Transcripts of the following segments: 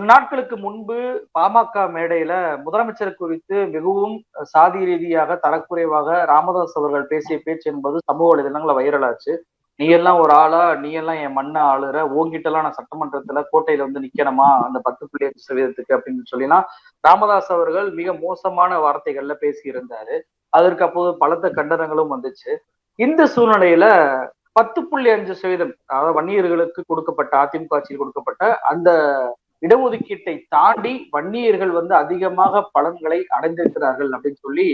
சில நாட்களுக்கு முன்பு பாமக மேடையில முதலமைச்சர் குறித்து மிகவும் சாதி ரீதியாக தரக்குறைவாக ராமதாஸ் அவர்கள் பேசிய பேச்சு என்பது சமூக வலைதளங்களை வைரலாச்சு நீ எல்லாம் ஒரு ஆளா நீ எல்லாம் என் மண்ணை ஆளுற ஓங்கிட்டெல்லாம் நான் சட்டமன்றத்துல கோட்டையில வந்து நிக்கணுமா? அந்த பத்து புள்ளி அஞ்சு சதவீதத்துக்கு அப்படின்னு சொல்லினா ராமதாஸ் அவர்கள் மிக மோசமான வார்த்தைகள்ல பேசியிருந்தாரு. அதற்கு அப்போது பலத்த கண்டனங்களும் வந்துச்சு. இந்த சூழ்நிலையில பத்து புள்ளி அஞ்சு சதவீதம் அதாவது வன்னியர்களுக்கு கொடுக்கப்பட்ட அதிமுக ஆட்சியில் கொடுக்கப்பட்ட அந்த இடஒதுக்கீட்டை தாண்டி வன்னியர்கள் வந்து அதிகமாக பலன்களை அடைந்திருக்கிறார்கள் அப்படின்னு சொல்லி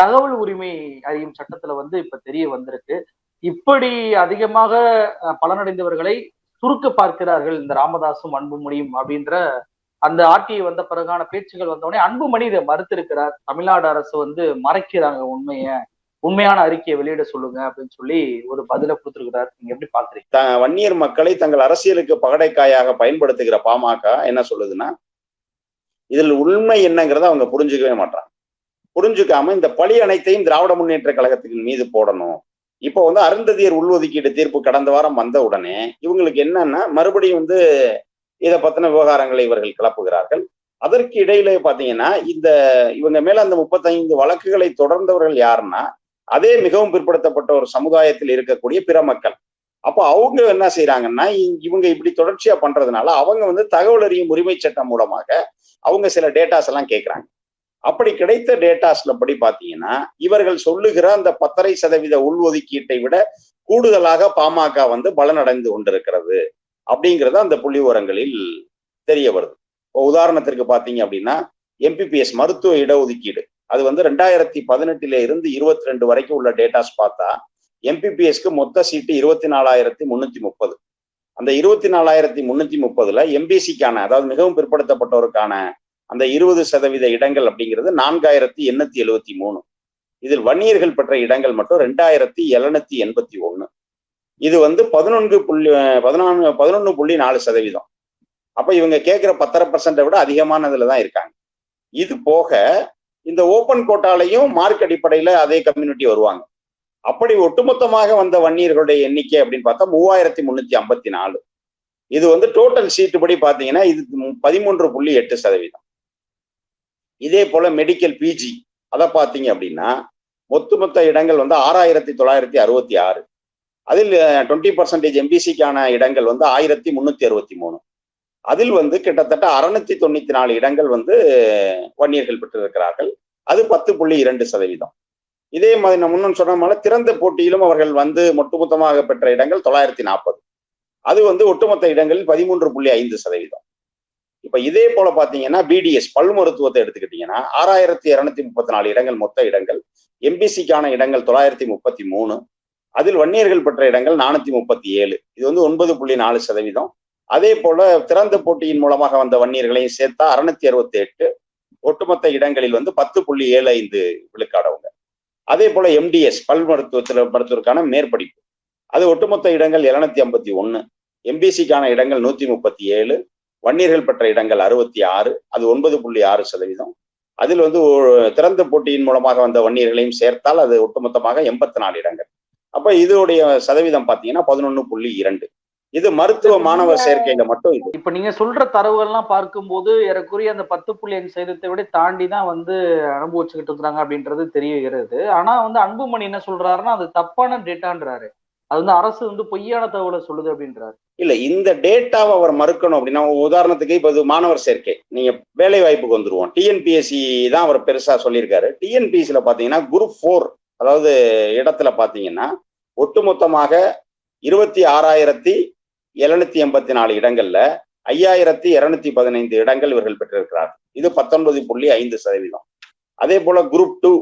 தகவல் உரிமை அறியும் சட்டத்துல வந்து இப்ப தெரிய வந்திருக்கு. இப்படி அதிகமாக பலனடைந்தவர்களை சுருக்க பார்க்கிறார்கள் இந்த ராமதாசும் அன்புமணியும் அப்படின்ற அந்த ஆட்சியை வந்த பிறகான பேச்சுகள் வந்தவுடனே அன்புமணி இதை மறுத்திருக்கிறார். தமிழ்நாடு அரசு வந்து மறைக்கிறாங்க உண்மையை. உண்மையான அறிக்கையை வெளியிட சொல்லுங்க அப்படின்னு சொல்லி ஒரு பதில கொடுத்துருக்கிறார். நீங்க எப்படி பாக்குறீங்க? வன்னியர் மக்களை தங்கள் அரசியலுக்கு பகடைக்காயாக பயன்படுத்துகிற பாமக என்ன சொல்லுதுன்னா இதில் உண்மை என்னங்கிறத அவங்க புரிஞ்சுக்கவே மாட்டாங்க புரிஞ்சுக்காம இந்த பழி அனைத்தையும் திராவிட முன்னேற்ற கழகத்தின் மீது போடணும். இப்போ வந்து அருந்ததியர் உள்ஒதுக்கீடு தீர்ப்பு கடந்த வாரம் வந்த உடனே இவங்களுக்கு என்னன்னா மறுபடியும் வந்து இதை பத்தின விவகாரங்களை இவர்கள் கிளப்புகிறார்கள். அதற்கு இடையிலே பாத்தீங்கன்னா இந்த இவங்க மேல அந்த முப்பத்தைந்து வழக்குகளை தொடர்ந்தவர்கள் யாருன்னா அதே மிகவும் பிற்படுத்தப்பட்ட ஒரு சமுதாயத்தில் இருக்கக்கூடிய பிற மக்கள். அப்போ அவங்க என்ன செய்யறாங்கன்னா இவங்க இப்படி தொடர்ச்சியா பண்றதுனால அவங்க வந்து தகவல் அறியும் உரிமை சட்டம் மூலமாக அவங்க சில டேட்டாஸ் எல்லாம் கேட்கறாங்க அப்படி கிடைத்த டேட்டாஸ்ல படி பாத்தீங்கன்னா இவர்கள் சொல்லுகிற அந்த பத்தரை சதவீத உள்ஒதுக்கீட்டை விட கூடுதலாக பாமக வந்து பலனடைந்து கொண்டிருக்கிறது அப்படிங்கிறது அந்த புள்ளி உரங்களில் தெரிய வருது. இப்போ உதாரணத்திற்கு பாத்தீங்க அப்படின்னா எம்பிபிஎஸ் மருத்துவ இடஒதுக்கீடு. அது வந்து ரெண்டாயிரத்தி பதினெட்டுல இருந்து இருபத்தி ரெண்டு வரைக்கும் உள்ள டேட்டாஸ் பார்த்தா எம்பிபிஎஸ்க்கு மொத்த சீட்டு இருபத்தி நாலாயிரத்தி முன்னூத்தி முப்பது. அந்த இருபத்தி நாலாயிரத்தி முன்னூத்தி முப்பதுல எம்பிசிக்கான அதாவது மிகவும் பிற்படுத்தப்பட்டோருக்கான அந்த இருபது சதவீத இடங்கள் அப்படிங்கிறது நான்காயிரத்தி எண்ணூத்தி எழுவத்தி மூணு. இதில் வன்னியர்கள் பெற்ற இடங்கள் மட்டும் ரெண்டாயிரத்தி எழுநூத்தி எண்பத்தி ஒண்ணு இது வந்து பதினொன்று புள்ளி பதினான்கு பதினொன்று புள்ளி நாலு சதவீதம். அப்ப இவங்க கேட்கிற பத்தரை பர்சன்ட்டை விட அதிகமானதுல தான் இருக்காங்க. இது போக இந்த ஓப்பன் கோட்டாலையும் மார்க் அடிப்படையில அதே கம்யூனிட்டி வருவாங்க. அப்படி ஒட்டுமொத்தமாக வந்த வன்னியர்களுடைய எண்ணிக்கை அப்படின்னு பார்த்தா மூவாயிரத்தி முன்னூத்தி ஐம்பத்தி நாலு. இது வந்து டோட்டல் சீட்டு படி பாத்தீங்கன்னா இது பதிமூன்று புள்ளி எட்டு சதவீதம். இதே போல மெடிக்கல் பிஜி அதை பார்த்தீங்க அப்படின்னா ஒட்டுமொத்த இடங்கள் வந்து ஆறாயிரத்தி தொள்ளாயிரத்தி அறுபத்தி ஆறு. அதில் டுவெண்ட்டி பர்சன்டேஜ் எம்பிசிக்கான இடங்கள் வந்து ஆயிரத்தி முன்னூத்தி அறுபத்தி மூணு. அதில் வந்து கிட்டத்தட்ட அறுநூத்தி தொண்ணூத்தி நாலு இடங்கள் வந்து வன்னியர்கள் பெற்றிருக்கிறார்கள். அது பத்து புள்ளி இரண்டு சதவீதம். இதே மாதிரி நான் முன்னு சொன்ன மாதிரி திறந்த போட்டியிலும் அவர்கள் வந்து ஒட்டுமொத்தமாக பெற்ற இடங்கள் தொள்ளாயிரத்தி நாற்பது. அது வந்து ஒட்டுமொத்த இடங்களில் பதிமூன்று புள்ளி ஐந்து சதவீதம். இப்ப இதே போல பாத்தீங்கன்னா பிடிஎஸ் பல் மருத்துவத்தை எடுத்துக்கிட்டீங்கன்னா ஆறாயிரத்தி இருநூத்தி முப்பத்தி நாலு இடங்கள் மொத்த இடங்கள் எம்பிசிக்கான இடங்கள் தொள்ளாயிரத்தி முப்பத்தி மூணு அதில் வன்னியர்கள் பெற்ற இடங்கள் நானூத்தி முப்பத்தி ஏழு. இது வந்து ஒன்பது புள்ளி நாலு சதவீதம். அதே போல திறந்த போட்டியின் மூலமாக வந்த வன்னியர்களையும் சேர்த்தா அறுநூத்தி அறுபத்தி எட்டு ஒட்டுமொத்த இடங்களில் வந்து பத்து புள்ளி ஏழு ஐந்து விழுக்காடவங்க. அதே போல எம்டிஎஸ் பல் மருத்துவத்தில் மருத்துவருக்கான மேற்படிப்பு. அது ஒட்டுமொத்த இடங்கள் எழுநூத்தி ஐம்பத்தி ஒன்று எம்பிசிக்கான இடங்கள் நூத்தி முப்பத்தி ஏழு. வன்னியர்கள் பெற்ற இடங்கள் அறுபத்தி ஆறு. அது ஒன்பது புள்ளி ஆறு சதவீதம். அதில் வந்து திறந்த போட்டியின் மூலமாக வந்த வன்னியர்களையும் சேர்த்தால் அது ஒட்டுமொத்தமாக எண்பத்தி நாலு இடங்கள். அப்ப இதோடைய சதவீதம் பாத்தீங்கன்னா பதினொன்று புள்ளி இரண்டு. இது மருத்துவ மாணவர் சேர்க்கையில மட்டும் இது இப்ப நீங்க சொல்ற தரவுகள்லாம் பார்க்கும்போது ஏறக்குறைய அந்த பத்து புள்ளி அஞ்சு சதவீதத்தை விட தாண்டி தான் வந்து அனுபவிச்சுக்கிட்டு இருக்கிறாங்க அப்படின்றது தெரிகிறது ஆனா வந்து அன்புமணி என்ன சொல்றாருன்னா அது தப்பான டேட்டான்றாரு. அது வந்து அரசு வந்து பொய்யான தகவலை சொல்லுது அப்படின்றாரு. இல்ல இந்த டேட்டாவை அவர் மறுக்கணும் அப்படின்னா உதாரணத்துக்கு இப்ப இது மாணவர் சேர்க்கை. நீங்க வேலை வாய்ப்புக்கு வந்துருவோம். டிஎன்பிஎஸ்சி தான் அவர் பெருசா சொல்லியிருக்காரு. டிஎன்பிஎஸ்சில பாத்தீங்கன்னா குரூப் ஃபோர் அதாவது இடத்துல பாத்தீங்கன்னா ஒட்டுமொத்தமாக இருபத்தி ஆறாயிரத்தி எழுநூத்தி எண்பத்தி நாலு இடங்கள்ல ஐயாயிரத்தி இருநூத்தி பதினைந்து இடங்கள் இவர்கள் பெற்றிருக்கிறார்கள். இது பத்தொன்பது புள்ளி ஐந்து சதவீதம். அதே போல குரூப் டூ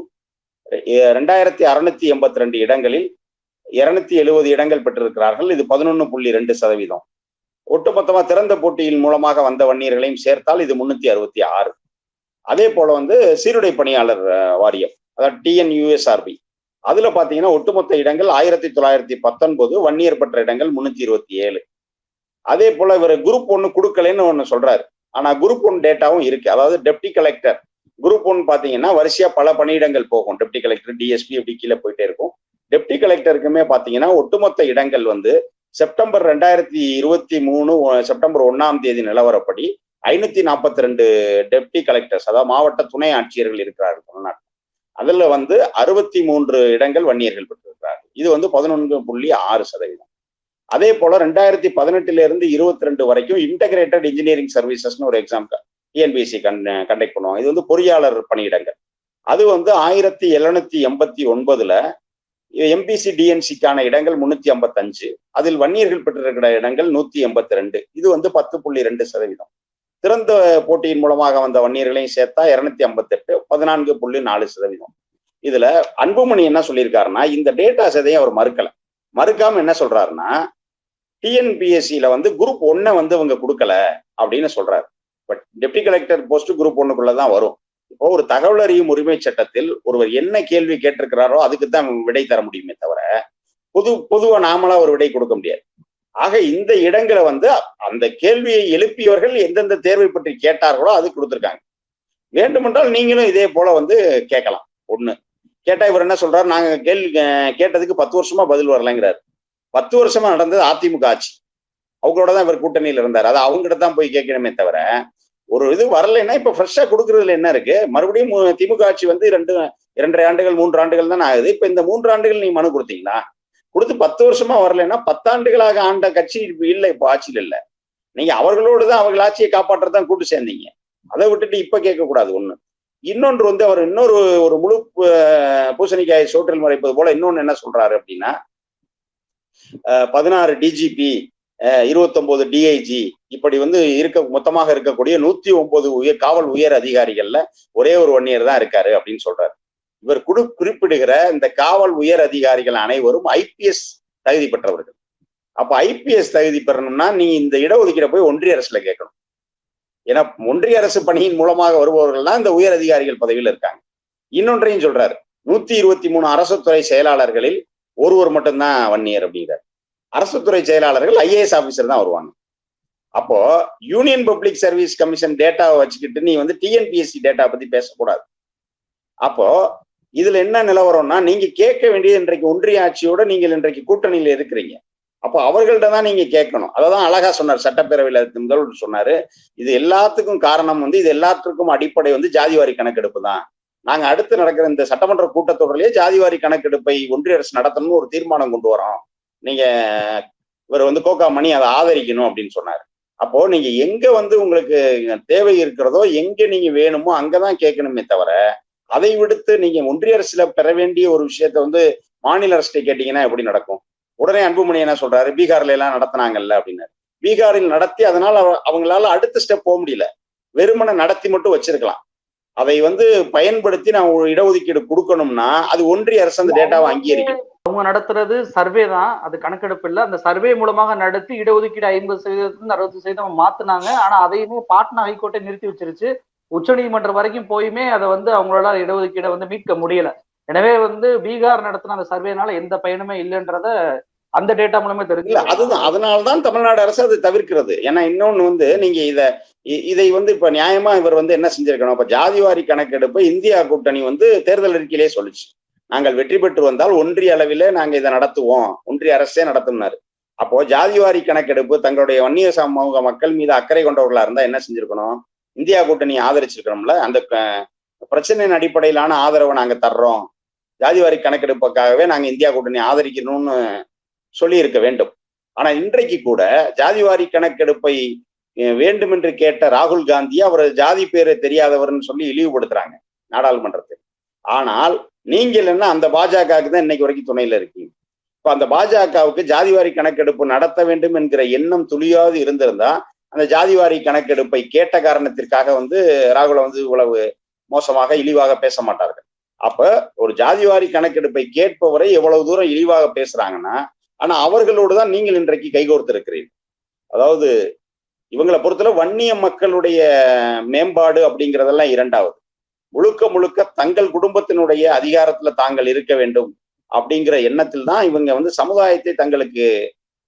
ரெண்டாயிரத்தி அறுநூத்தி எண்பத்தி ரெண்டு இடங்களில் இருநூத்தி எழுபது இடங்கள் பெற்றிருக்கிறார்கள். இது பதினொன்னு புள்ளி ரெண்டு சதவீதம். ஒட்டுமொத்தமா திறந்த போட்டியின் மூலமாக வந்த வன்னியர்களையும் சேர்த்தால் இது முன்னூத்தி அறுபத்தி ஆறு. அதே போல வந்து சீருடை பணியாளர் வாரியம் அதாவது டிஎன்யூஎஸ்ஆர்பி அதுல பாத்தீங்கன்னா ஒட்டுமொத்த இடங்கள் ஆயிரத்தி தொள்ளாயிரத்தி பத்தொன்பது வன்னியர் பெற்ற இடங்கள் முன்னூத்தி இருபத்தி ஏழு. அதே போல இவர் குரூப் ஒன்னு கொடுக்கலன்னு ஒன்னு சொல்றாரு. ஆனா குரூப் ஒன் டேட்டாவும் இருக்கு. அதாவது டெப்டி கலெக்டர் குரூப் ஒன் பாத்தீங்கன்னா வரிசையா பல பணியிடங்கள் போகும். டெப்டி கலெக்டர் டிஎஸ்பி அப்படி கீழே போயிட்டே இருக்கும். டெப்டி கலெக்டருக்குமே பாத்தீங்கன்னா ஒட்டுமொத்த இடங்கள் வந்து செப்டம்பர் ரெண்டாயிரத்தி இருபத்தி மூணு செப்டம்பர் ஒன்னாம் தேதி நிலவரப்படி ஐநூத்தி நாற்பத்தி ரெண்டு டெப்டி கலெக்டர்ஸ் அதாவது மாவட்ட துணை ஆட்சியர்கள் இருக்கிறார்கள் தமிழ்நாட்டில். அதுல வந்து அறுபத்தி மூன்று இடங்கள் வன்னியர்கள் பெற்றிருக்கிறார்கள். இது வந்து பதினொன்று புள்ளி ஆறு சதவீதம். அதே போல ரெண்டாயிரத்தி பதினெட்டுல இருந்து இருபத்தி ரெண்டு வரைக்கும் இன்டகிரேட்டட் இன்ஜினியரிங் சர்வீசஸ்னு ஒரு எக்ஸாம் டிஎன்பிசி கண் கண்டக்ட் பண்ணுவாங்க. இது வந்து பொறியாளர் பணியிடங்கள். அது வந்து ஆயிரத்தி எழுநூத்தி எண்பத்தி ஒன்பதுல எம்பிசி டிஎன்சிக்கான இடங்கள் முன்னூத்தி ஐம்பத்தஞ்சு. அதில் வன்னியர்கள் பெற்றிருக்கிற இடங்கள் நூத்தி எண்பத்தி ரெண்டு. இது வந்து பத்து புள்ளி ரெண்டு சதவீதம். திறந்த போட்டியின் மூலமாக வந்த வன்னியர்களையும் சேர்த்தா இருநூத்தி ஐம்பத்தெட்டு பதினான்கு புள்ளி நாலு சதவீதம். இதுல அன்புமணி என்ன சொல்லியிருக்காருன்னா இந்த டேட்டாஸ் எதையும் அவர் மறுக்கல. மறுக்காம என்ன சொல்றாருன்னா டிஎன்பிஎஸ்சியில வந்து குரூப் ஒன்னை வந்து இவங்க கொடுக்கல அப்படின்னு சொல்றாரு. But deputy collector post group ஒன்னுக்குள்ளதான் வரும். இப்போ ஒரு தகவல் அறியும் உரிமை சட்டத்தில் ஒருவர் என்ன கேள்வி கேட்டிருக்கிறாரோ அதுக்கு தான் விடை தர முடியுமே தவிர பொது பொதுவா நாமளா ஒரு விடை கொடுக்க முடியாது. ஆக இந்த இடங்களை வந்து அந்த கேள்வியை எழுப்பியவர்கள் எந்தெந்த தேர்வை பற்றி கேட்டார்களோ அது கொடுத்துருக்காங்க. வேண்டுமென்றால் நீங்களும் இதே போல வந்து கேட்கலாம். ஒண்ணு. கேட்டா இவர் என்ன சொல்றாரு? நாங்க கேள்வி கேட்டதுக்கு பத்து வருஷமா பதில் வரலைங்கிறாரு. பத்து வருஷமா நடந்தது அதிமுக ஆட்சி. அவங்களோட தான் இவர் கூட்டணியில் இருந்தார். அது அவங்ககிட்ட தான் போய் கேட்கணுமே தவிர ஒரு இது வரலைன்னா இப்ப ஃப்ரெஷ்ஷா கொடுக்கறதுல என்ன இருக்கு? மறுபடியும் திமுக ஆட்சி வந்து ரெண்டு இரண்டரை ஆண்டுகள் மூன்று ஆண்டுகள் தான் ஆகுது. இப்ப இந்த மூன்று ஆண்டுகள் நீங்க மனு கொடுத்தீங்களா? கொடுத்து பத்து வருஷமா வரலைன்னா பத்தாண்டுகளாக ஆண்ட கட்சி இல்லை இப்போ ஆட்சியில் இல்லை. நீங்க அவர்களோடு தான் அவர்கள் ஆட்சியை காப்பாற்றதான் கூட்டு சேர்ந்தீங்க. அதை விட்டுட்டு இப்ப கேட்கக்கூடாது ஒண்ணு. இன்னொன்று வந்து அவர் இன்னொரு ஒரு முழு பூசணிக்காய் சோற்றில் மறைப்பது போல இன்னொன்னு என்ன சொல்றாரு அப்படின்னா பதினாறு டிஜிபி இருபத்தொன்பது டிஐஜி இப்படி வந்து இருக்க மொத்தமாக இருக்கக்கூடிய நூத்தி ஒன்பது உயர் காவல் உயர் அதிகாரிகள்ல ஒரே ஒரு ஒன்னியர் தான் இருக்காரு அப்படின்னு சொல்றாரு. இவர் குடு குறிப்பிடுகிற இந்த காவல் உயர் அதிகாரிகள் அனைவரும் ஐபிஎஸ் தகுதி பெற்றவர்கள். அப்ப ஐபிஎஸ் தகுதி பெறணும்னா நீ இந்த இடஒதுக்கீட போய் ஒன்றிய அரசுல கேட்கணும். ஏன்னா ஒன்றிய அரசு பணியின் மூலமாக வருபவர்கள் தான் இந்த உயர் அதிகாரிகள் பதவியில் இருக்காங்க. இன்னொன்றையும் சொல்றாரு. நூத்தி இருபத்தி மூணு அரசு துறை செயலாளர்களில் ஒருவர் மட்டும்தான் வன்னியர் அப்படிங்கிறார். அரசு துறை செயலாளர்கள் ஐஏஎஸ் ஆபீசர் தான் வருவாங்க. அப்போ யூனியன் பப்ளிக் சர்வீஸ் கமிஷன் டேட்டாவை வச்சுக்கிட்டு நீ வந்து டிஎன்பிஎஸ்சி டேட்டா பத்தி பேசக்கூடாது. அப்போ இதுல என்ன நிலவரம்னா நீங்க கேட்க வேண்டியது இன்றைக்கு ஒன்றிய ஆட்சியோட நீங்கள் இன்றைக்கு கூட்டணியில இருக்கிறீங்க. அப்போ அவர்கள்ட்ட தான் நீங்க கேட்கணும். அததான் அழகா சொன்னார். சட்டப்பேரவையில் முதல்வர் சொன்னாரு. இது எல்லாத்துக்கும் காரணம் வந்து இது எல்லாத்துக்கும் அடிப்படை வந்து ஜாதிவாரி கணக்கெடுப்பு தான். நாங்க அடுத்து நடக்கிற இந்த சட்டமன்ற கூட்டத்தொடரிலேயே ஜாதிவாரி கணக்கெடுப்பை ஒன்றிய அரசு நடத்தணும்னு ஒரு தீர்மானம் கொண்டு வரோம். நீங்க இவர் வந்து கோகா மணி அதை ஆதரிக்கணும் அப்படின்னு சொன்னாரு. அப்போ நீங்க எங்க வந்து உங்களுக்கு தேவை இருக்கிறதோ எங்க நீங்க வேணுமோ அங்கதான் கேட்கணுமே தவிர அதை விடுத்து நீங்க ஒன்றிய அரசுல பெற வேண்டிய ஒரு விஷயத்த வந்து மாநில அரசு கேட்டீங்கன்னா எப்படி நடக்கும்? உடனே அன்புமணி என்ன சொல்றாரு? பீகார்ல எல்லாம் நடத்தினாங்கல்ல அப்படின்னாரு. பீகாரில் நடத்தி அதனால அவங்களால அடுத்த ஸ்டெப் போக முடியல. வெறுமனை நடத்தி மட்டும் வச்சிருக்கலாம். அதை வந்து பயன்படுத்தி நான் இடஒதுக்கீடு கொடுக்கணும்னா அது ஒன்றிய அரசு அந்த டேட்டாவை அங்கீகரிக்கும். அவங்க நடத்துறது சர்வே தான். அது கணக்கெடுப்பு இல்லை. அந்த சர்வே மூலமாக நடத்தி இடஒதுக்கீடு ஐம்பது சதவீதத்துல அறுபது சதவீதம் மாத்தினாங்க. ஆனா அதையுமே பாட்னா ஹைகோர்ட்டை நிறுத்தி வச்சிருச்சு. உச்சநீதிமன்றம் வரைக்கும் போயுமே அதை வந்து அவங்களால இடஒதுக்கீடை வந்து மீட்க முடியல. எனவே வந்து பீகார் நடத்தின அந்த சர்வேனால எந்த பயனுமே இல்லைன்றத அந்த டேட்டா மூலமே தெரிஞ்சு அதுதான். அதனால்தான் தமிழ்நாடு அரசு அதை தவிர்க்கிறது. ஏன்னா இன்னொன்னு வந்து நீங்க இத இதை வந்து இப்ப நியாயமா இவர் வந்து என்ன செஞ்சிருக்கணும்? இப்ப ஜாதிவாரி கணக்கெடுப்பு இந்தியா கூட்டணி வந்து தேர்தல் அறிக்கையிலே சொல்லுச்சு. நாங்கள் வெற்றி பெற்று வந்தால் ஒன்றிய அளவிலே நாங்க இதை நடத்துவோம். ஒன்றிய அரசே நடத்தும்னாரு. அப்போ ஜாதிவாரி கணக்கெடுப்பு தங்களுடைய வன்னிய சமூக மக்கள் மீது அக்கறை கொண்டவர்களா இருந்தா என்ன செஞ்சிருக்கணும்? இந்தியா கூட்டணி ஆதரிச்சிருக்கணும்ல? அந்த பிரச்சனையின் அடிப்படையிலான ஆதரவை நாங்க தர்றோம். ஜாதிவாரி கணக்கெடுப்புக்காகவே நாங்க இந்தியா கூட்டணி ஆதரிக்கணும்னு சொல்லியிருக்க வேண்டும். ஆனா இன்றைக்கு கூட ஜாதிவாரி கணக்கெடுப்பை வேண்டும் என்று கேட்ட ராகுல் காந்தி அவர் ஜாதி பேரை தெரியாதவர்னு சொல்லி இழிவுபடுத்துறாங்க நாடாளுமன்றத்தில். ஆனால் நீங்கள் என்ன அந்த பாஜகவுக்கு தான் இன்னைக்கு வரைக்கும் துணையில இருக்கீங்க. இப்ப அந்த பாஜகவுக்கு ஜாதிவாரி கணக்கெடுப்பு நடத்த வேண்டும் என்கிற எண்ணம் துளியாவது இருந்திருந்தா அந்த ஜாதிவாரி கணக்கெடுப்பை கேட்ட காரணத்திற்காக வந்து ராகுல வந்து இவ்வளவு மோசமாக இழிவாக பேச மாட்டார்கள். அப்ப ஒரு ஜாதிவாரி கணக்கெடுப்பை கேட்பவரை எவ்வளவு தூரம் இழிவாக பேசுறாங்கன்னா ஆனா அவர்களோடு தான் நீங்கள் இன்றைக்கு கைகோர்த்திருக்கிறீர்கள். அதாவது இவங்களை பொறுத்தல வன்னிய மக்களுடைய மேம்பாடு அப்படிங்கிறதெல்லாம் இரண்டாவது. முழுக்க முழுக்க தங்கள் குடும்பத்தினுடைய அதிகாரத்துல தாங்கள் இருக்க வேண்டும் அப்படிங்கிற எண்ணத்தில் தான் இவங்க வந்து சமுதாயத்தை தங்களுக்கு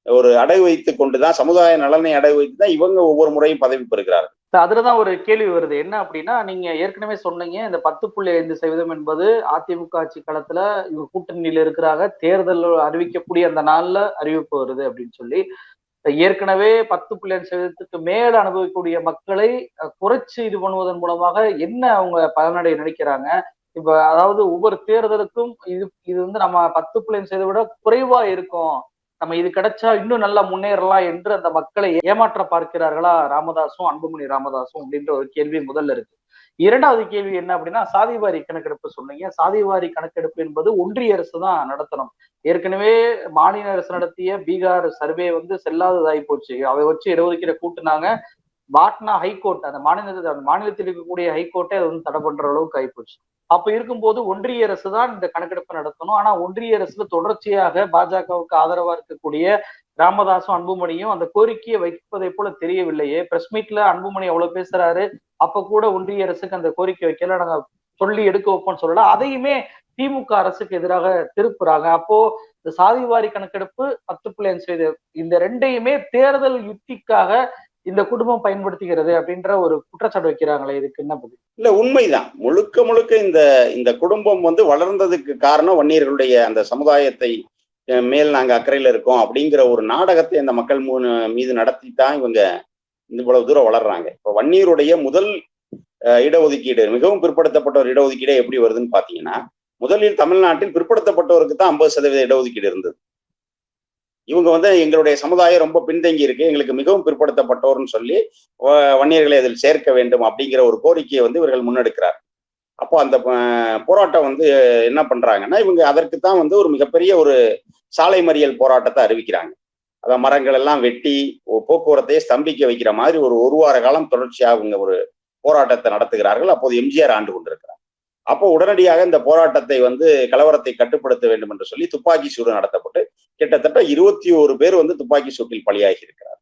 ஒரு அடகு வைத்து கொண்டுதான் சமுதாய நலனை அடகு வைத்து தான் இவங்க ஒவ்வொரு முறையும் பதவி பெறுகிறார்கள். அதுலதான் ஒரு கேள்வி வருது. என்ன அப்படின்னா நீங்க ஏற்கனவே சொன்னீங்க இந்த பத்து புள்ளி ஐந்து சதவீதம் என்பது அதிமுக ஆட்சி காலத்துல இவங்க கூட்டணியில இருக்கிறாங்க தேர்தல் அறிவிக்கக்கூடிய அந்த நாள்ல அறிவிப்பு வருது அப்படின்னு சொல்லி. ஏற்கனவே பத்து புள்ளி அஞ்சு சதவீதத்துக்கு மேல அனுபவிக்கக்கூடிய மக்களை குறைச்சு இது பண்ணுவதன் மூலமாக என்ன அவங்க பலனடைய நினைக்கிறாங்க? இப்ப அதாவது ஒவ்வொரு தேர்தலுக்கும் இது இது வந்து நம்ம பத்து புள்ளி அஞ்சு சதவீதம் விட குறைவா இருக்கும். நம்ம இது கிடைச்சா இன்னும் நல்லா முன்னேறலாம் என்று அந்த மக்களை ஏமாற்ற பார்க்கிறார்களா ராமதாசும் அன்புமணி ராமதாசும் அப்படின்ற ஒரு கேள்வி முதல்ல இருக்கு. இரண்டாவது கேள்வி என்ன அப்படின்னா சாதிவாரி கணக்கெடுப்பு சொன்னீங்க. சாதிவாரி கணக்கெடுப்பு என்பது ஒன்றிய அரசு தான் நடத்தணும். ஏற்கனவே மாநில அரசு நடத்திய பீகார் சர்வே வந்து செல்லாததாகி போச்சு. அதை வச்சு இடஒதுக்கீடு கூட்டுனாங்க. பாட்னா ஹைகோர்ட் அந்த மாநிலத்தில் அந்த மாநிலத்தில் இருக்கக்கூடிய ஹைகோர்ட்டே அது வந்து தடை பண்ற அளவுக்கு ஆயிப்போச்சு அப்ப இருக்கும்போது ஒன்றிய அரசு தான் இந்த கணக்கெடுப்பு நடத்தணும். ஆனா ஒன்றிய அரசுல தொடர்ச்சியாக பாஜகவுக்கு ஆதரவா இருக்கக்கூடிய ராமதாசும் அன்புமணியும் அந்த கோரிக்கையை வைப்பதை போல தெரியவில்லையே. பிரஸ் மீட்ல அன்புமணி அவ்வளவு பேசுறாரு. அப்ப கூட ஒன்றிய அரசுக்கு அந்த கோரிக்கை வைக்கல. நாங்க சொல்லி எடுக்க வைப்போம்னு சொல்லல. அதையுமே திமுக அரசுக்கு எதிராக திருப்புறாங்க. அப்போ இந்த சாதிவாரி கணக்கெடுப்பு பத்து புள்ளி அஞ்சு இந்த ரெண்டையுமே தேர்தல் யுக்திக்காக இந்த குடும்பம் பயன்படுத்துகிறது அப்படின்ற ஒரு குற்றச்சாட்டு வைக்கிறாங்களே இதுக்கு என்ன பதில்? இல்ல உண்மைதான். முழுக்க முழுக்க இந்த இந்த குடும்பம் வந்து வளர்ந்ததுக்கு காரணம் வன்னியர்களுடைய அந்த சமுதாயத்தை மேல் நாங்க அக்கறையில இருக்கோம் அப்படிங்கிற ஒரு நாடகத்தை இந்த மக்கள் மீது நடத்தி தான் இவங்க இவ்வளவு தூரம் வளர்றாங்க. இப்ப வன்னியருடைய முதல் இடஒதுக்கீடு மிகவும் பிற்படுத்தப்பட்ட ஒரு இடஒதுக்கீடு எப்படி வருதுன்னு பாத்தீங்கன்னா முதலில் தமிழ்நாட்டில் பிற்படுத்தப்பட்டவருக்கு தான் ஐம்பது சதவீத இடஒதுக்கீடு இருந்தது. இவங்க வந்து எங்களுடைய சமுதாயம் ரொம்ப பின்தங்கி இருக்கு. எங்களுக்கு மிகவும் பிற்படுத்தப்பட்டோர்னு சொல்லி வன்னியர்களை அதில் சேர்க்க வேண்டும் அப்படிங்கிற ஒரு கோரிக்கையை வந்து இவர்கள் முன்னெடுக்கிறார். அப்போ அந்த போராட்டம் வந்து என்ன பண்றாங்கன்னா இவங்க அதற்கு தான் வந்து ஒரு மிகப்பெரிய ஒரு சாலை மறியல் போராட்டத்தை அறிவிக்கிறாங்க. அதான் மரங்கள் எல்லாம் வெட்டி போக்குவரத்தையே ஸ்தம்பிக்க வைக்கிற மாதிரி ஒரு ஒரு வார காலம் தொடர்ச்சியாக அவங்க ஒரு போராட்டத்தை நடத்துகிறார்கள். அப்போது எம்ஜிஆர் ஆண்டு கொண்டிருக்கிறார். அப்போ உடனடியாக இந்த போராட்டத்தை வந்து கலவரத்தை கட்டுப்படுத்த வேண்டும் என்று சொல்லி துப்பாக்கி சூடு நடத்தப்பட்டு கிட்டத்தட்ட இருபத்தி ஒரு பேர் வந்து துப்பாக்கி சூட்டில் பலியாகி இருக்கிறார்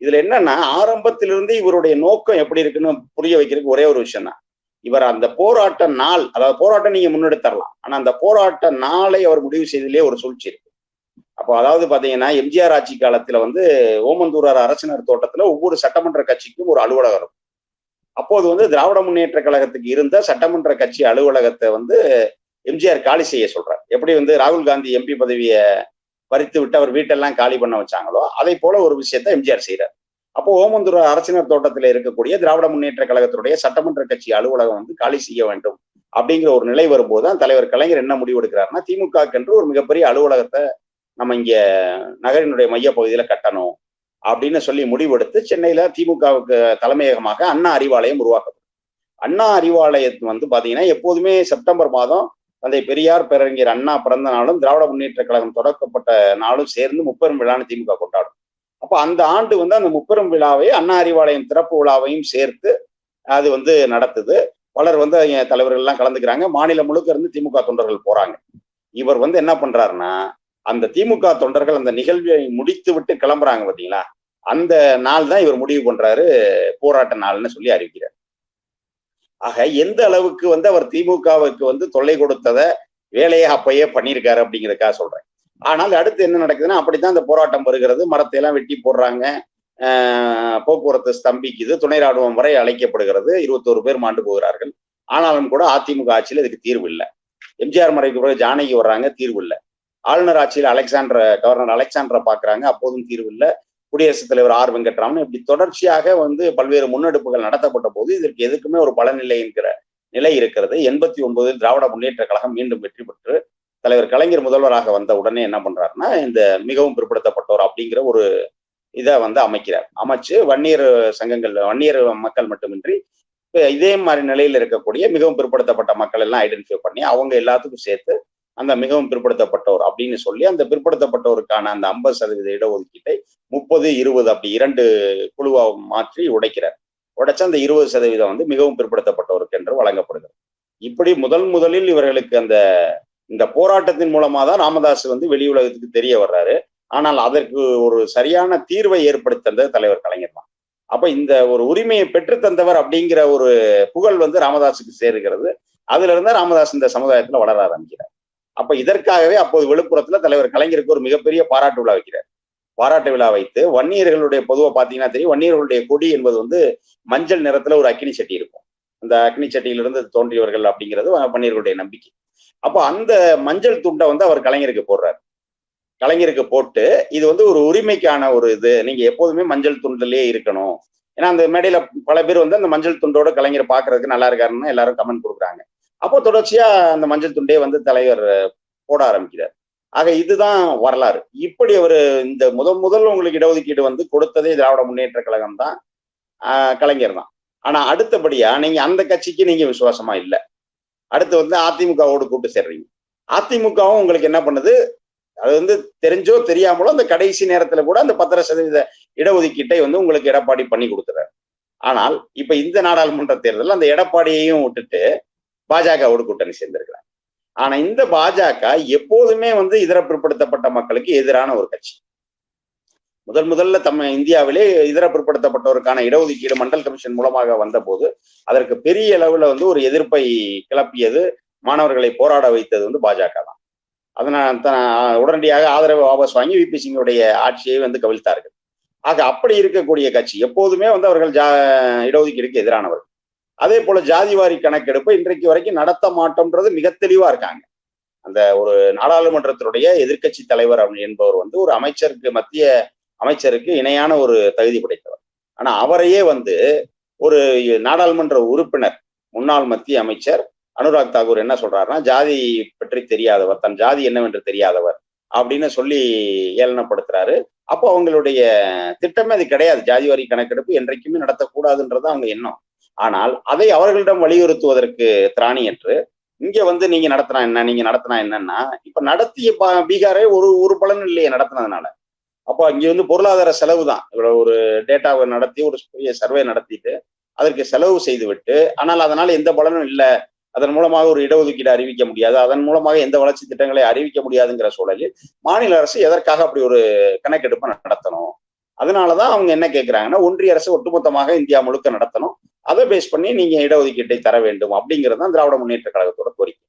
இதுல என்னன்னா ஆரம்பத்திலிருந்து இவருடைய நோக்கம் எப்படி இருக்குன்னு புரிய வைக்கிறதுக்கு ஒரே ஒரு விஷயம் தான் இவர் அந்த போராட்ட நாள் அதாவது போராட்டம் நீங்க முன்னெடுத்தரலாம் ஆனா அந்த போராட்ட நாளை அவர் முடிவு செய்ததிலே ஒரு சூழ்ச்சி இருக்கு. அப்போ அதாவது பாத்தீங்கன்னா எம்ஜிஆர் ஆட்சி காலத்துல வந்து ஓமந்தூரார் அரசினர் தோட்டத்துல ஒவ்வொரு சட்டமன்ற கட்சிக்கும் ஒரு அலுவலகம் இருக்கும். அப்போது வந்து திராவிட முன்னேற்ற கழகத்துக்கு இருந்த சட்டமன்ற கட்சி அலுவலகத்தை வந்து எம்ஜிஆர் காலி செய்ய சொல்றார். எப்படி வந்து ராகுல் காந்தி எம்பி பதவியை பறித்து விட்டு அவர் வீட்டெல்லாம் காலி பண்ண வச்சாங்களோ அதே போல ஒரு விஷயத்த எம்ஜிஆர் செய்யறார் அப்போ ஓமந்தூர் அரசினர் தோட்டத்தில் இருக்கக்கூடிய திராவிட முன்னேற்ற கழகத்தினுடைய சட்டமன்ற கட்சி அலுவலகம் வந்து காலி செய்ய வேண்டும் அப்படிங்கிற ஒரு நிலை வரும்போது தான் தலைவர் கலைஞர் என்ன முடிவு எடுக்கிறாருன்னா திமுக என்று ஒரு மிகப்பெரிய அலுவலகத்தை நம்ம இங்க நகரினுடைய மைய பகுதியில கட்டணும். அப்படின்னு சொல்லி முடிவெடுத்து சென்னையில திமுகவுக்கு தலைமையகமாக அண்ணா அறிவாலயம் உருவாக்கப்படும். அண்ணா அறிவாலயம் வந்து பாத்தீங்கன்னா எப்போதுமே செப்டம்பர் மாதம் தந்தை பெரியார் பேரறிஞர் அண்ணா பிறந்த நாளும் திராவிட முன்னேற்ற கழகம் தொடக்கப்பட்ட நாளும் சேர்ந்து முப்பெரும் விழான்னு திமுக கொண்டாடும். அப்போ அந்த ஆண்டு வந்து அந்த முப்பெரும் விழாவை அண்ணா அறிவாலயம் திறப்பு விழாவையும் சேர்த்து அது வந்து நடத்துது. பலர் வந்து தலைவர்கள்லாம் கலந்துக்கிறாங்க. மாநிலம் முழுக்க இருந்து திமுக தொண்டர்கள் போறாங்க. இவர் வந்து என்ன பண்றாருன்னா அந்த திமுக தொண்டர்கள் அந்த நிகழ்வை முடித்து விட்டு கிளம்புறாங்க பாத்தீங்களா? அந்த நாள் தான் இவர் முடிவு பண்றாரு போராட்ட நாள்னு சொல்லி அறிவிக்கிறார். ஆக எந்த அளவுக்கு வந்து அவர் திமுகவுக்கு வந்து தொல்லை கொடுத்தத வேலையை அப்பயே பண்ணியிருக்காரு அப்படிங்கிறதுக்காக சொல்றேன். ஆனால் அடுத்து என்ன நடக்குதுன்னா அப்படித்தான் இந்த போராட்டம் வருகிறது. மரத்தை எல்லாம் வெட்டி போடுறாங்க. போக்குவரத்து ஸ்தம்பிக்குது. துணை ராணுவம் வரை அழைக்கப்படுகிறது. இருபத்தோரு பேர் மாண்டு போகிறார்கள். ஆனாலும் கூட அதிமுக ஆட்சியில் இதுக்கு தீர்வு இல்லை. எம்ஜிஆர் மறைக்கு பிறகு ஜானகி வர்றாங்க. தீர்வு இல்லை. ஆளுநர் ஆட்சியில் அலெக்சாண்டர் கவர்னர் அலெக்சாண்டரை பார்க்குறாங்க. அப்போதும் தீர்வு இல்லை. குடியரசுத் தலைவர் ஆர் வெங்கட்ராமன் இப்படி தொடர்ச்சியாக வந்து பல்வேறு முன்னெடுப்புகள் நடத்தப்பட்ட போது இதற்கு எதுக்குமே ஒரு பலனில்லை என்கிற நிலை இருக்கிறது. எண்பத்தி ஒன்பதில் திராவிட முன்னேற்ற கழகம் மீண்டும் வெற்றி பெற்று தலைவர் கலைஞர் முதல்வராக வந்த உடனே என்ன பண்றாருன்னா இந்த மிகவும் பிற்படுத்தப்பட்டோர் அப்படிங்கிற ஒரு இதை வந்து அமைக்கிறார். அமைச்சு வன்னியர் சங்கங்கள் வன்னியர் மக்கள் மட்டுமின்றி இதே மாதிரி நிலையில் இருக்கக்கூடிய மிகவும் பிற்படுத்தப்பட்ட மக்கள் எல்லாம் ஐடென்டிஃபை பண்ணி அவங்க எல்லாத்துக்கும் சேர்த்து அந்த மிகவும் பிற்படுத்தப்பட்டோர் அப்படின்னு சொல்லி அந்த பிற்படுத்தப்பட்டோருக்கான அந்த ஐம்பது சதவீத இடஒதுக்கீட்டை முப்பது இருபது அப்படி இரண்டு குழுவா மாற்றி உடைக்கிறார். உடைச்ச அந்த இருபது சதவீதம் வந்து மிகவும் பிற்படுத்தப்பட்டோருக்கு என்று வழங்கப்படுகிறது. இப்படி முதல் முதலில் இவர்களுக்கு அந்த இந்த போராட்டத்தின் மூலமா தான் ராமதாஸ் வந்து வெளி உலகத்துக்கு தெரிய வர்றாரு. ஆனால் அதற்கு ஒரு சரியான தீர்வை ஏற்படுத்தி தந்தது தலைவர் கலைஞர் தான். அப்ப இந்த ஒரு உரிமையை பெற்று தந்தவர் அப்படிங்கிற ஒரு புகழ் வந்து ராமதாஸுக்கு சேருகிறது. அதுல இருந்தா ராமதாஸ் இந்த சமுதாயத்துல வளர ஆரம்பிக்கிறார். அப்ப இதற்காகவே அப்போது விழுப்புரத்துல தலைவர் கலைஞருக்கு ஒரு மிகப்பெரிய பாராட்டு விழா வைக்கிறார். பாராட்டு விழா வைத்து வன்னியர்களுடைய பொதுவா பாத்தீங்கன்னா தெரியும் வன்னியர்களுடைய கொடி என்பது வந்து மஞ்சள் நிறத்துல ஒரு அக்னி சட்டி இருக்கும். அந்த அக்னி சட்டியிலிருந்து தோன்றியவர்கள் அப்படிங்கிறது வன்னியர்களுடைய நம்பிக்கை. அப்போ அந்த மஞ்சள் துண்டை வந்து அவர் கலைஞருக்கு போடுறாரு. கலைஞருக்கு போட்டு இது வந்து ஒரு உரிமைக்கான ஒரு இது. நீங்க எப்போதுமே மஞ்சள் துண்டிலேயே இருக்கணும். ஏன்னா அந்த மேடையில பல பேர் வந்து அந்த மஞ்சள் துண்டோட கலைஞரை பாக்குறதுக்கு நல்லா இருக்காருன்னு எல்லாரும் கமெண்ட் கொடுக்குறாங்க. அப்போ தொடர்ச்சியா அந்த மஞ்சள் துண்டே வந்து தலைவர் போட ஆரம்பிக்கிறார். ஆக இதுதான் வரலாறு. இப்படி அவர் இந்த முதல் முதல் உங்களுக்கு இடஒதுக்கீடு வந்து கொடுத்ததே திராவிட முன்னேற்ற கழகம் தான் கலைஞர் தான். ஆனா அடுத்தபடியா நீங்க அந்த கட்சிக்கு நீங்க விசுவாசமா இல்லை. அடுத்து வந்து அதிமுகவோடு கூட்டு சேர்றீங்க. அதிமுகவும் உங்களுக்கு என்ன பண்ணுது? அது வந்து தெரிஞ்சோ தெரியாமலோ அந்த கடைசி நேரத்துல கூட அந்த பத்தரை சதவீத இடஒதுக்கீட்டை வந்து உங்களுக்கு எடப்பாடி பண்ணி கொடுத்துறாரு. ஆனால் இப்ப இந்த நாடாளுமன்ற தேர்தலில் அந்த எடப்பாடியையும் விட்டுட்டு பாஜகவோடு கூட்டணி சேர்ந்திருக்கிறாங்க. ஆனா இந்த பாஜக எப்போதுமே வந்து இதர பிற்படுத்தப்பட்ட மக்களுக்கு எதிரான ஒரு கட்சி. முதல் முதல்ல தம்ம இந்தியாவிலே இதர பிற்படுத்தப்பட்டோருக்கான இடஒதுக்கீடு மண்டல் கமிஷன் மூலமாக வந்த போது அதற்கு பெரிய அளவுல வந்து ஒரு எதிர்ப்பை கிளப்பியது மாணவர்களை போராட வைத்தது வந்து பாஜக தான். அதனால் உடனடியாக ஆதரவை வாபஸ் வாங்கி விபி சிங்குடைய ஆட்சியை வந்து கவிழ்த்தார்கள். ஆக அப்படி இருக்கக்கூடிய கட்சி எப்போதுமே வந்து அவர்கள் ஜா இடஒதுக்கீடுக்கு எதிரானவர்கள். அதே போல ஜாதிவாரி கணக்கெடுப்பு இன்றைக்கு வரைக்கும் நடத்த மாட்டோம்ன்றது மிக தெளிவா இருக்காங்க. அந்த ஒரு நாடாளுமன்றத்தினுடைய எதிர்கட்சி தலைவர் என்பவர் வந்து ஒரு அமைச்சருக்கு மத்திய அமைச்சருக்கு இணையான ஒரு தகுதி படைத்தவர். ஆனா அவரையே வந்து ஒரு நாடாளுமன்ற உறுப்பினர் முன்னாள் மத்திய அமைச்சர் அனுராக் தாகூர் என்ன சொல்றாருன்னா ஜாதி பற்றி தெரியாதவர் தன் ஜாதி என்னவென்று தெரியாதவர் அப்படின்னு சொல்லி ஏளனப்படுத்துறாரு. அப்போ அவங்களுடைய திட்டமே அது கிடையாது. ஜாதி வாரி கணக்கெடுப்பு என்றைக்குமே நடத்தக்கூடாதுன்றது அவங்க எண்ணம். ஆனால் அதை அவர்களிடம் வலியுறுத்துவதற்கு திராணியற்று இங்க வந்து நீங்க நடத்தினா என்ன நீங்க நடத்தினா என்னன்னா இப்ப நடத்திய பீகாரே ஒரு ஒரு பலன் இல்லையே நடத்தினதுனால. அப்போ இங்க வந்து பொருளாதார செலவு தான் ஒரு டேட்டாவை நடத்தி ஒரு சர்வே நடத்திட்டு அதற்கு செலவு செய்து விட்டு ஆனால் அதனால எந்த பலனும் இல்லை. அதன் மூலமாக ஒரு இடஒதுக்கீடு அறிவிக்க முடியாது. அதன் மூலமாக எந்த வளர்ச்சி திட்டங்களை அறிவிக்க முடியாதுங்கிற சூழலில் மாநில அரசு எதற்காக அப்படி ஒரு கணக்கெடுப்பு நடத்தணும்? அதனாலதான் அவங்க என்ன கேட்கிறாங்கன்னா ஒன்றிய அரசு ஒட்டுமொத்தமாக இந்தியா முழுக்க நடத்தணும். அதை பேஸ் பண்ணி நீங்க இடஒதுக்கீட்டை தர வேண்டும் அப்படிங்கிறது தான் திராவிட முன்னேற்ற கழகத்தோட கோரிக்கை.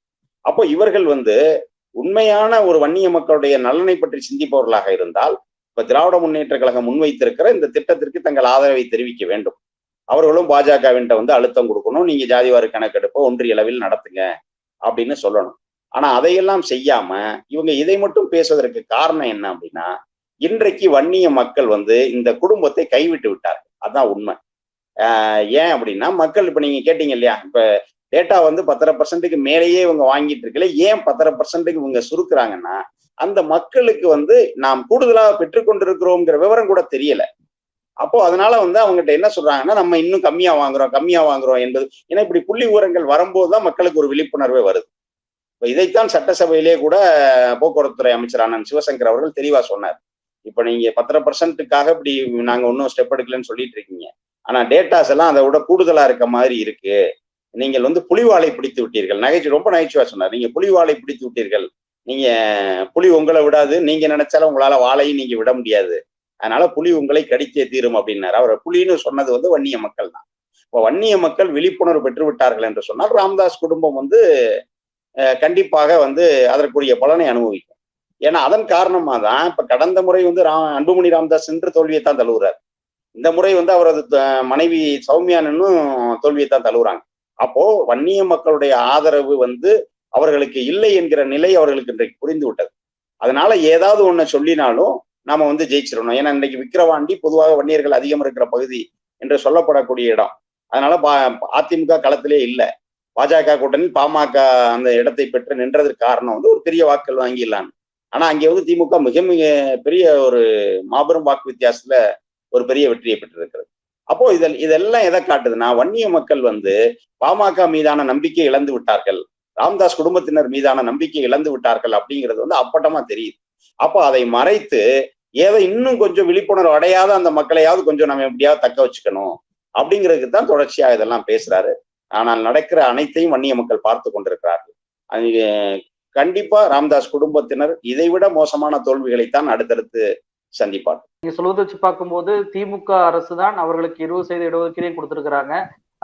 அப்போ இவர்கள் வந்து உண்மையான ஒரு வன்னிய மக்களுடைய நலனை பற்றி சிந்திப்பவர்களாக இருந்தால் இப்ப திராவிட முன்னேற்ற கழகம் முன்வைத்திருக்கிற இந்த திட்டத்திற்கு தங்கள் ஆதரவை தெரிவிக்க வேண்டும். அவர்களும் பாஜகவின்ட்ட வந்து அழுத்தம் கொடுக்கணும் நீங்க ஜாதிவாரி கணக்கெடுப்பை ஒன்றிய அளவில் நடத்துங்க அப்படின்னு சொல்லணும். ஆனா அதையெல்லாம் செய்யாம இவங்க இதை மட்டும் பேசுவதற்கு காரணம் என்ன அப்படின்னா இன்றைக்கு வன்னிய மக்கள் வந்து இந்த குடும்பத்தை கைவிட்டு விட்டார்கள். அதான் உண்மை. ஏன் அப்படின்னா மக்கள் இப்ப நீங்க கேட்டீங்க இல்லையா? இப்ப டேட்டா வந்து பத்தரை பர்சன்ட்டுக்கு மேலேயே இவங்க வாங்கிட்டு இருக்கல. ஏன் பத்தரை பர்சன்ட்டுக்கு இவங்க சுருக்குறாங்கன்னா அந்த மக்களுக்கு வந்து நாம் கூடுதலாக பெற்றுக்கொண்டிருக்கிறோங்கிற விவரம் கூட தெரியல. அப்போ அதனால வந்து அவங்ககிட்ட என்ன சொல்றாங்கன்னா நம்ம இன்னும் கம்மியா வாங்குறோம் கம்மியா வாங்குறோம் என்பது. ஏன்னா இப்படி புள்ளி ஊரங்கள் வரும்போது தான் மக்களுக்கு ஒரு விழிப்புணர்வே வருது. இதைத்தான் சட்டசபையிலே கூட போக்குவரத்துறை அமைச்சர் அண்ணன் சிவசங்கர் அவர்கள் தெளிவா சொன்னார். இப்ப நீங்க பத்தரை பர்சன்ட்டுக்காக இப்படி நாங்க ஒன்றும் ஸ்டெப் எடுக்கலன்னு சொல்லிட்டு இருக்கீங்க. ஆனா டேட்டாஸ் எல்லாம் அதை விட கூடுதலா இருக்க மாதிரி இருக்கு. நீங்கள் வந்து புலிவாலை பிடித்து விட்டீர்கள். நகைச்சு ரொம்ப நகைச்சுவா சொன்னார். நீங்க புலிவாலை பிடித்து விட்டீர்கள். நீங்க புலி உங்களை விடாது. நீங்க நினைச்சாலும் உங்களால வாழையும் நீங்க விட முடியாது. அதனால புலி உங்களை கடித்தே தீரும் அப்படின்னாரு. அவர் புலின்னு சொன்னது வந்து வன்னிய மக்கள் தான். இப்போ வன்னிய மக்கள் விழிப்புணர்வு பெற்று விட்டார்கள் என்று சொன்னால் ராம்தாஸ் குடும்பம் வந்து கண்டிப்பாக வந்து அதற்குரிய பலனை அனுபவிக்கும். ஏன்னா அதன் காரணமா தான் இப்ப கடந்த முறை வந்து ரா அன்புமணி ராம்தாஸ் என்று தோல்வியை தான் தழுவுறாரு. இந்த முறை வந்து அவரது மனைவி சௌமியானும் தோல்வியை தான் தழுவுறாங்க. அப்போ வன்னிய மக்களுடைய ஆதரவு வந்து அவர்களுக்கு இல்லை என்கிற நிலை அவர்களுக்கு இன்றைக்கு புரிந்து விட்டது அதனால ஏதாவது ஒண்ணு சொல்லினாலும் நாம வந்து ஜெயிச்சிடணும். ஏன்னா இன்றைக்கு விக்கிரவாண்டி பொதுவாக வன்னியர்கள் அதிகம் இருக்கிற பகுதி என்று சொல்லப்படக்கூடிய இடம். அதனால பா அதிமுக களத்திலே இல்லை. பாஜக கூட்டணி பாமக அந்த இடத்தை பெற்று நின்றதற்கு காரணம் வந்து ஒரு பெரிய வாக்கள் வாங்கிடலான்னு. ஆனா அங்கே வந்து திமுக மிக மிக பெரிய ஒரு மாபெரும் வாக்கு வித்தியாசத்துல ஒரு பெரிய வெற்றியை பெற்றிருக்கிறது. அப்போ இதில் இதெல்லாம் எதை காட்டுதுன்னா வன்னிய மக்கள் வந்து பாமக மீதான நம்பிக்கை இழந்து விட்டார்கள். ராம்தாஸ் குடும்பத்தினர் மீதான நம்பிக்கை இழந்து விட்டார்கள் அப்படிங்கிறது வந்து அப்பட்டமா தெரியுது. அப்போ அதை மறைத்து ஏதோ இன்னும் கொஞ்சம் விழிப்புணர்வு அடையாத அந்த மக்களையாவது கொஞ்சம் நம்ம எப்படியாவது தக்க வச்சுக்கணும் அப்படிங்கிறதுக்கு தான் தொடர்ச்சியா இதெல்லாம் பேசுறாரு. ஆனால் நடக்கிற அனைத்தையும் வன்னிய மக்கள் பார்த்து கொண்டிருக்கிறார்கள். கண்டிப்பா ராம்தாஸ் குடும்பத்தினர் இதைவிட மோசமான தோல்விகளைத்தான் அடுத்தடுத்து சந்திப்பார் நீங்க சொல்வதை வச்சு பார்க்கும்போது திமுக அரசு தான் அவர்களுக்கு இருபது சதவீத இடஒதுக்கீடையும் கொடுத்திருக்கிறாங்க.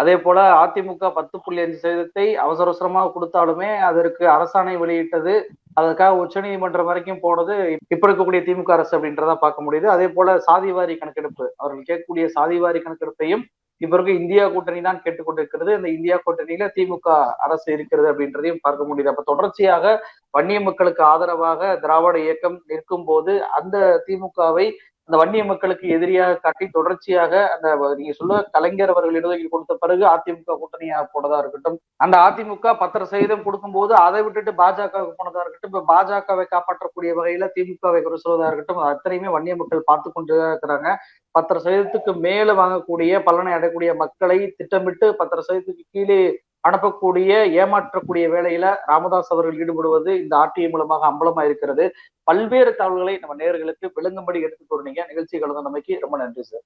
அதே போல அதிமுக பத்து புள்ளி அஞ்சு சதவீதத்தை அவசர அவசரமாக கொடுத்தாலுமே அதற்கு அரசாணை வெளியிட்டது. அதற்காக உச்ச நீதிமன்றம் வரைக்கும் போனது இப்ப இருக்கக்கூடிய திமுக அரசு அப்படின்றத பார்க்க முடியுது. அதே போல சாதிவாரி கணக்கெடுப்பு. அவர்கள் கேட்கக்கூடிய சாதிவாரி கணக்கெடுப்பையும் இப்ப இந்தியா கூட்டணி தான் கேட்டுக்கொண்டிருக்கிறது. இந்த இந்தியா கூட்டணியில திமுக அரசு இருக்கிறது அப்படின்றதையும் பார்க்க முடியுது. அப்ப தொடர்ச்சியாக வன்னிய மக்களுக்கு ஆதரவாக திராவிட இயக்கம் நிற்கும் போது அந்த திமுகவை அந்த வன்னிய மக்களுக்கு எதிரியாக காட்டி தொடர்ச்சியாக அந்த நீங்க சொல்ல கலைஞர் அவர்கள் கொடுத்த பிறகு அதிமுக கூட்டணியாக போனதா இருக்கட்டும் அந்த அதிமுக பத்திர சதவீதம் கொடுக்கும்போது அதை விட்டுட்டு பாஜகவுக்கு போனதா இருக்கட்டும் இப்ப பாஜகவை காப்பாற்றக்கூடிய வகையில திமுகவை குறை சொல்வதா இருக்கட்டும் அத்தனையுமே வன்னிய மக்கள் பார்த்து கொண்டுதான் இருக்கிறாங்க. பத்திர சதவீதத்துக்கு மேல வாங்கக்கூடிய பலனை அடையக்கூடிய மக்களை திட்டமிட்டு பத்திர சதவீதத்துக்கு கீழே அனுப்பக்கூடிய ஏமாற்றக்கூடிய வேலையில ராமதாஸ் அவர்கள் ஈடுபடுவது இந்த ஆர்டிஐ மூலமாக அம்பலமா இருக்கிறது பல்வேறு தகவல்களை நம்ம நேர்களுக்கு விளங்கும்படி எடுத்து கூறினீங்க. நிகழ்ச்சி கலந்து நமக்கு ரொம்ப நன்றி சார்.